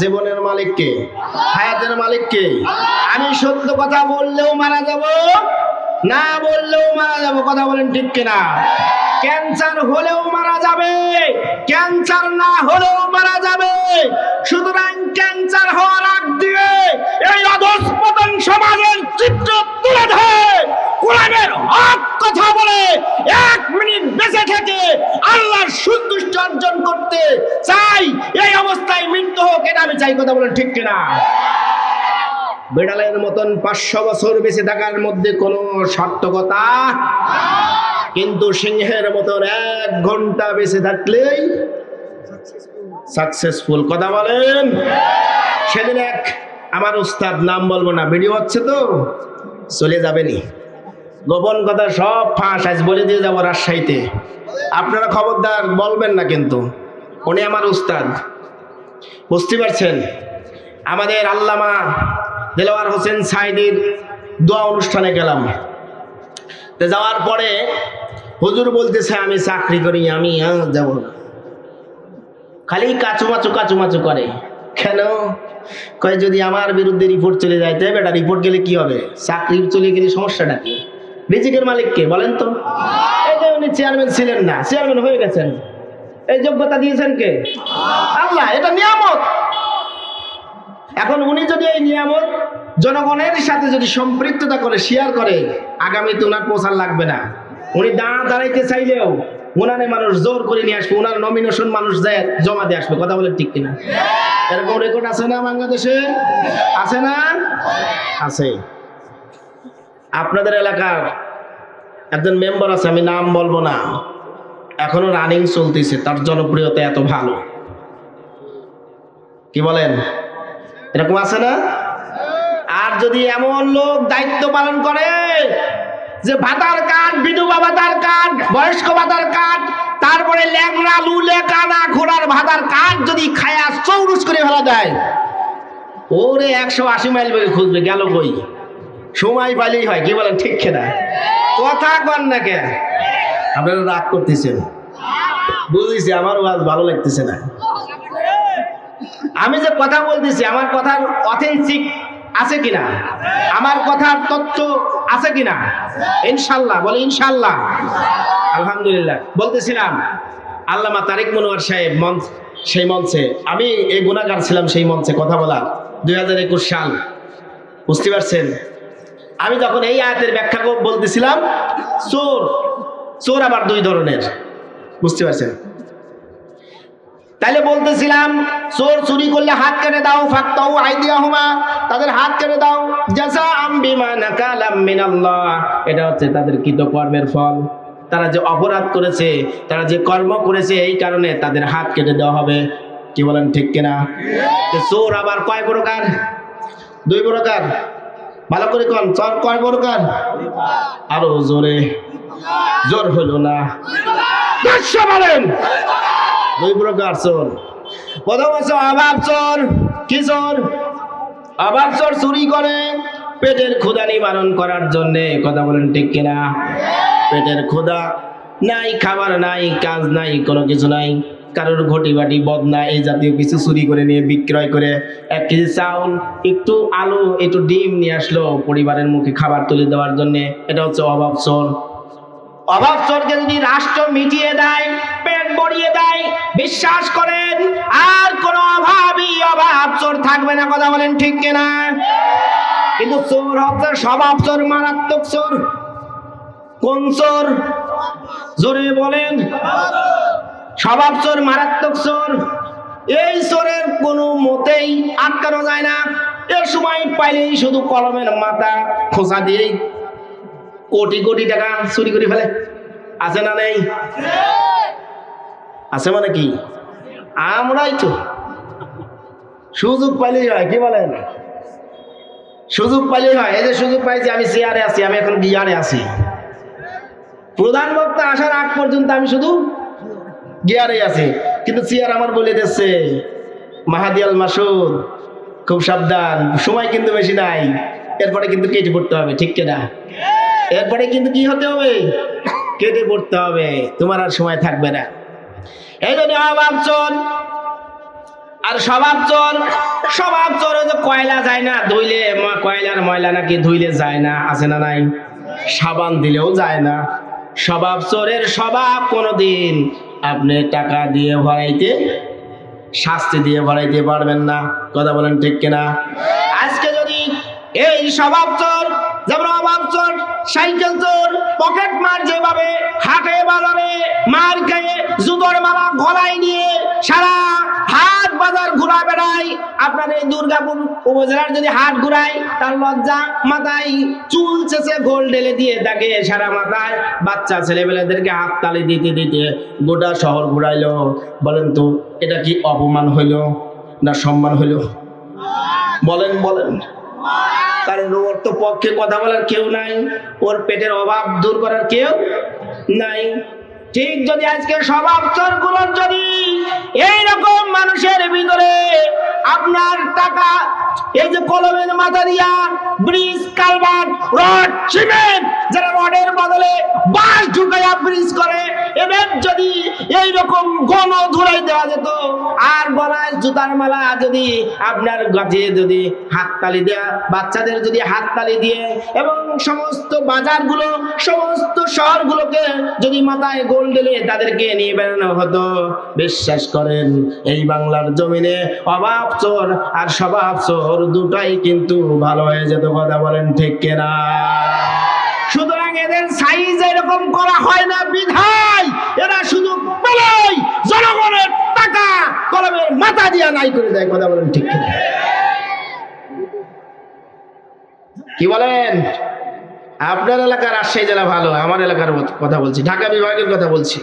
জীবনের মালিককে, হায়াতের মালিককে। আমি সত্য কথা বললেও মারা যাব, না বললেও মারা যাব, কথা বলেন ঠিক কিনা? ক্যান্সার হলেও মারা যাবে, ক্যান্সার না হলেও মারা যাবে। সুতরাং ক্যান্সার হওয়ার আগ দিয়ে এই অধঃপতন সমাজের চিত্র তুলে ধরে। কোরআনের হক কথা বলে এক মিনিট বেঁচে থেকে আল্লাহর সন্তুষ্ট অর্জন করতে চাই। এই অবস্থায় মৃত্যু হোক, এটা আমি চাই কথা বলেন ঠিক কিনা? বিড়ালের মতন পাঁচশো বছর বেঁচে থাকার মধ্যে কোনো সার্থকতা? কিন্তু সিংহের মতন এক ঘণ্টা বেঁচে থাকলেই সাকসেসফুল কথা বলেন। সেদিন এক, আমার উস্তাদ নাম বলব না, ভিডিও হচ্ছে তো, চলে যাবেনি। গোপন কথা সব ফাঁস, আজ বলে দিয়ে যাব রাজশাহীতে। আপনারা খবরদার, বলবেন না কিন্তু। উনি আমার উস্তাদ। বুঝতে পারছেন? আমাদের আল্লামা দেলোয়ার হোসেন সাইদির দোয়া অনুষ্ঠানে গেলাম। তো যাওয়ার পরে হুজুর বলতেছে, আমি চাকরি করি, আমি যাব। খালি কাচুমাচু কাচুমাচু করে। কেন? কয়, যদি আমার বিরুদ্ধে রিপোর্ট চলে যায় তাই বেটা রিপোর্ট গেলে কি হবে? চাকরি চলে গেলে সমস্যাটা কি? রিজিকের মালিক কে বলেন তো? এই যে উনি চেয়ারম্যান ছিলেন না চেয়ারম্যান হয়ে গেছেন। এই যোগ্যতা দিয়েছেন কে? আল্লাহ, এটা নিয়ামত। এখন উনি যদি এই নিয়ামত জনগণের সাথে যদি সম্পৃক্ততা করে শেয়ার করে, আগামীতে ওনার প্রচার লাগবে না। উনি দাঁড়া দাঁড়াইতে চাইলেও ওনারে মানুষ জোর করে নিয়ে আসবে ওনার নমিনেশন মানুষ যায়, জমা দিয়ে আসবে। কথা বলে ঠিক কিনা? এরকম রেকর্ড আছে না বাংলাদেশে? আছে না? আছে। আপনাদের এলাকার একজন মেম্বার আছে, আমি নাম বলব না। এখনও রানিং চলতেছে, তার জনপ্রিয়তা এত ভালো। কি বলেন? এরকম আছে না? আর যদি এমন লোক দায়িত্ব পালন করে যে ভাতার কার্ড, বিধবা ভাতার কার্ড, বয়স্ক ভাতার কার্ড, তারপরে ল্যাংড়া, লুলে, কানা, ঘোড়ার ভাতার কার্ড যদি খায়া চৌরুস করে ফেলা দেয়, ওরে একশো আশি মাইল বেগে খুঁজবে, গেল কই? সময় পাইলেই হয়, কি বলেন, ঠিক না কথা কন না কে? আপনারা রাগ করতেছেন। বুঝেছি, আমারও আজ ভালো লাগতেছে না। আমি যে কথা বলতেছি, আমার কথার অথেন্টিক আছে কিনা? আমার কথার তথ্য আছে কিনা? ইনশাল্লাহ, বলে ইনশাল্লাহ। আলহামদুলিল্লাহ। বলতেছিলাম, আল্লামা তারেক মনোয়ার সাহেব মঞ্চ, সেই মঞ্চে, আমি এই গুণাগার ছিলাম সেই মঞ্চে কথা বলার। দুই হাজার একুশ সাল, বুঝতে পারছেন? আমি যখন এই আয়াতের ব্যাখ্যা বলতেছিলাম, চোর চোর আবার দুই ধরনের। বুঝতে পারছেন? তাইলে বলতেছিলাম, চোর চুরি করলে হাত কেটে দাও ফাক্তাও আইডিয়া হুমা তাদের হাত কেটে দাও। জাসা আম্বিমা নাকালাম মিনাল্লাহ। এটা হচ্ছে তাদের কৃতকর্মের ফল। তারা যে অপরাধ করেছে, তারা যে কর্ম করেছে, এই কারণে তাদের হাত কেটে দেওয়া হবে। কি বলেন ঠিক কিনা? চোর আবার কয় প্রকার? দুই প্রকার। ভালো করে কন, চর কয় প্রকার আরও জোরে। জোর হলো না। বলেন। দুই প্রকার চোর। প্রথম হচ্ছে অভাব চোর। কি চোর? অভাব চোর চুরি করে পেটের ক্ষুধা নিবারণ করার জন্যে। কথা বলেন ঠিক কিনা? পেটের ক্ষুধা নাই, খাবার নাই, কাজ নাই, কোনো কিছু নাই। কারোর ঘটি বাটি বদনা, এই জাতীয় কিছু চুরি করে নিয়ে, বিক্রয় করে এক কেজি চাউল, একটু আলু, একটু ডিম নিয়ে আসলো পরিবারের মুখে খাবার তুলে দেওয়ার জন্যে। এটা হচ্ছে অভাব চোর। অভাব চোরকে যদি রাষ্ট্র মিটিয়ে দেয়, পেট ভরিয়ে দেয়, বিশ্বাস করেন, আর কোনো অভাবই অভাব চোর থাকবে না, কথা বলেন ঠিক কিনা? কিন্তু চোর হচ্ছে স্বভাব চোর, মারাত্মক চোর। কোন চোর? জোরে বলেন। স্বভাব চোর, মারাত্মক চোর। এই চোরের কোনো মতেই আটকানো যায় না। এ সময় পাইলেই শুধু কলমের মাথা খোঁচা দিয়েই কোটি কোটি টাকা চুরি করে ফেলে। আছে না নেই? আছে মানে কি? আমরাই তো। সুযোগ পাইলেই হয়, কি বলেন? সুযোগ পাইলেই হয়। এই যে সুযোগ পাইছি, আমি চেয়ারে আছি, আমি এখন গিয়ারে আছি। প্রধান বক্তা আসার আগ পর্যন্ত আমি শুধু গিয়ারে আছি। কিন্তু চেয়ার আমার বলে দিচ্ছে মাহাদিয়াল মাসুদ, খুব সাবধান, সময় কিন্তু বেশি নাই। এরপরে কিন্তু কেটে পড়তে হবে, ঠিক কিনা? এরপরে কিন্তু কি হতে হবে? কেটে পড়তে হবে, তোমার আর সময় থাকবে না। এই জন্য অভাব আর স্বভাব চোর স্বভাব কয়লা যায় না, ধুইলে কয়লার ময়লা নাকি ধুইলে যায় না, আছে না নাই? সাবান দিলেও যায় না। স্বভাব চোরের স্বভাব কোনোদিন আপনি টাকা দিয়ে ভরাইতে, শাস্তি দিয়ে ভরাইতে পারবেন না। কথা বলেন ঠিক কিনা? আজকে যদি এই স্বভাব চোর, যেমন অভাব চোর, সাইকেল চোর, পকেট মার যেভাবে, হাটে বাজারে মার খেয়ে জুতোর মালা গলায় নিয়ে সারা লজ্জা মাথায় চুল বাচ্চা হাত তালি দিতে দিতে গোটা শহর ঘুরাইলো। বলেন তো, এটা কি অপমান হইল না সম্মান হইল? বলেন বলেন। কারণ ওর তো পক্ষে কথা বলার কেউ নাই, ওর পেটের অভাব দূর করার কেউ নাই। ঠিক যদি আজকে স্বভাব চোরগুলোর যদি এইরকম মানুষের ভিতরে আপনার টাকা এই যে কলমের মাথা দিয়া ব্রিজ কালভার্ট রড সিমেন্ট যারা রডের বদলে বাঁশ ঢুকাইয়া ব্রিজ করে, এবার যদি এইরকম গণ ধুলাই দেওয়া যেত, আর গলায় জুতার মালা যদি আপনার গাছে যদি হাততালি দেয়া, বাচ্চাদের যদি হাততালি দিয়ে, এবং সমস্ত বাজারগুলো, সমস্ত শহরগুলোকে যদি মাথায় গোল দিলে তাদেরকে নিয়ে বেড়ানো হতো। বিশ্বাস করেন, এই বাংলার জমিনে অভাব চোর আর স্বভাব চোর দুটাই কিন্তু ভালো হয়ে যেত, কথা বলেন ঠিক কেনা? সুতরাং এদের সাইজ এরকম করা হয় না, বিধায় এরা শুধু বলেই, জনগণের টাকা কলমের মাথা দিয়া নাই করে দেয়, কথা বলেন ঠিক কি বলেন? আপনার এলাকার রাজশাহী জেলা ভালো, আমার এলাকার কথা বলছি, ঢাকা বিভাগের কথা বলছি।